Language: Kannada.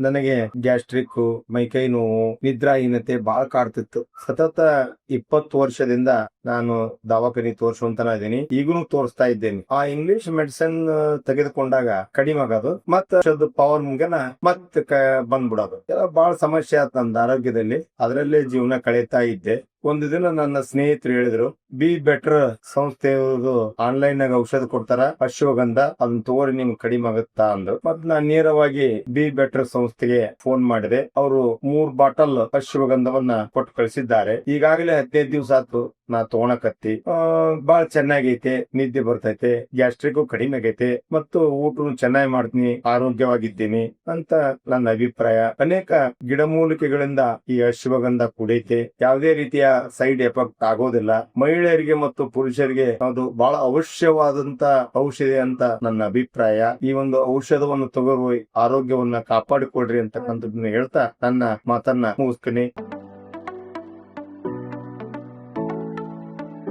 ನನಗೆ ಗ್ಯಾಸ್ಟ್ರಿಕ್ ಮೈಕೈ ನೋವು, ನಿದ್ರಾಹೀನತೆ ಬಹಳ ಕಾಡ್ತಿತ್ತು. ಸತತ ಇಪ್ಪತ್ತು ವರ್ಷದಿಂದ ನಾನು ದವಾಖಾನಿ ತೋರ್ಸುವಂತನ ಇದೀನಿ ಈಗಲೂ ತೋರಿಸ್ತಾ ಇದ್ದೇನೆ. ಆ ಇಂಗ್ಲಿಷ್ ಮೆಡಿಸಿನ್ ತೆಗೆದುಕೊಂಡಾಗ ಕಡಿಮೆ ಆಗೋದು, ಮತ್ತ ಪವರ್ ಮುಂಗನ ಮತ್ತೆ ಬಂದ್ಬಿಡೋದು. ಬಾಳ ಸಮಸ್ಯೆ ಆಯ್ತು ನಂದು ಆರೋಗ್ಯದಲ್ಲಿ. ಅದರಲ್ಲೇ ಜೀವನ ಕಳೀತಾ ಇದ್ದೆ. ಒಂದು ದಿನ ನನ್ನ ಸ್ನೇಹಿತರು ಹೇಳಿದ್ರು ಬಿ ಬೆಟರ್ ಸಂಸ್ಥೆಯವರು ಆನ್ಲೈನ್ ನಾಗ ಔಷಧ ಕೊಡ್ತಾರ, ಅಶ್ವಗಂಧ ಅದನ್ನ ತಗೋರಿ ನಿಮ್ಗೆ ಕಡಿಮೆ ಆಗುತ್ತಾ ಅಂದ್ರು. ಮತ್ ನಾನ್ ನೇರವಾಗಿ ಬಿ ಬೆಟರ್ ಸಂಸ್ಥೆಗೆ ಫೋನ್ ಮಾಡಿದೆ. ಅವರು ಮೂರ್ ಬಾಟಲ್ ಅಶ್ವಗಂಧವನ್ನ ಕೊಟ್ಟು ಕಳಿಸಿದ್ದಾರೆ. ಈಗಾಗಲೇ ಹದಿನೈದು ದಿವಸ ಆಯ್ತು. ನಾ ತಗೊಳಕತ್ತಿ ಬಾಳ ಚೆನ್ನಾಗೈತೆ, ನಿದ್ದೆ ಬರ್ತೈತೆ ಗ್ಯಾಸ್ಟ್ರಿಕ್ ಕಡಿಮೆ ಆಗೈತೆ, ಮತ್ತು ಊಟನು ಚೆನ್ನಾಗಿ ಮಾಡ್ತೀನಿ, ಆರೋಗ್ಯವಾಗಿದ್ದೀನಿ ಅಂತ ನನ್ನ ಅಭಿಪ್ರಾಯ. ಅನೇಕ ಗಿಡಮೂಲಿಕೆಗಳಿಂದ ಈ ಅಶ್ವಗಂಧ ಕುಡೈತೆ. ಯಾವುದೇ ರೀತಿಯ ಸೈಡ್ ಎಫೆಕ್ಟ್ ಆಗೋದಿಲ್ಲ. ಮಹಿಳೆಯರಿಗೆ ಮತ್ತು ಪುರುಷರಿಗೆ ಅದು ಬಹಳ ಅವಶ್ಯವಾದಂತ ಔಷಧಿ ಅಂತ ನನ್ನ ಅಭಿಪ್ರಾಯ. ಈ ಒಂದು ಔಷಧವನ್ನು ತಗೋರು ಆರೋಗ್ಯವನ್ನ ಕಾಪಾಡಿಕೊಡ್ರಿ ಅಂತಕ್ಕಂಥದ್ದನ್ನ ಹೇಳ್ತಾ ನನ್ನ ಮಾತನ್ನ ಮುಗಿಸ್ತೀನಿ.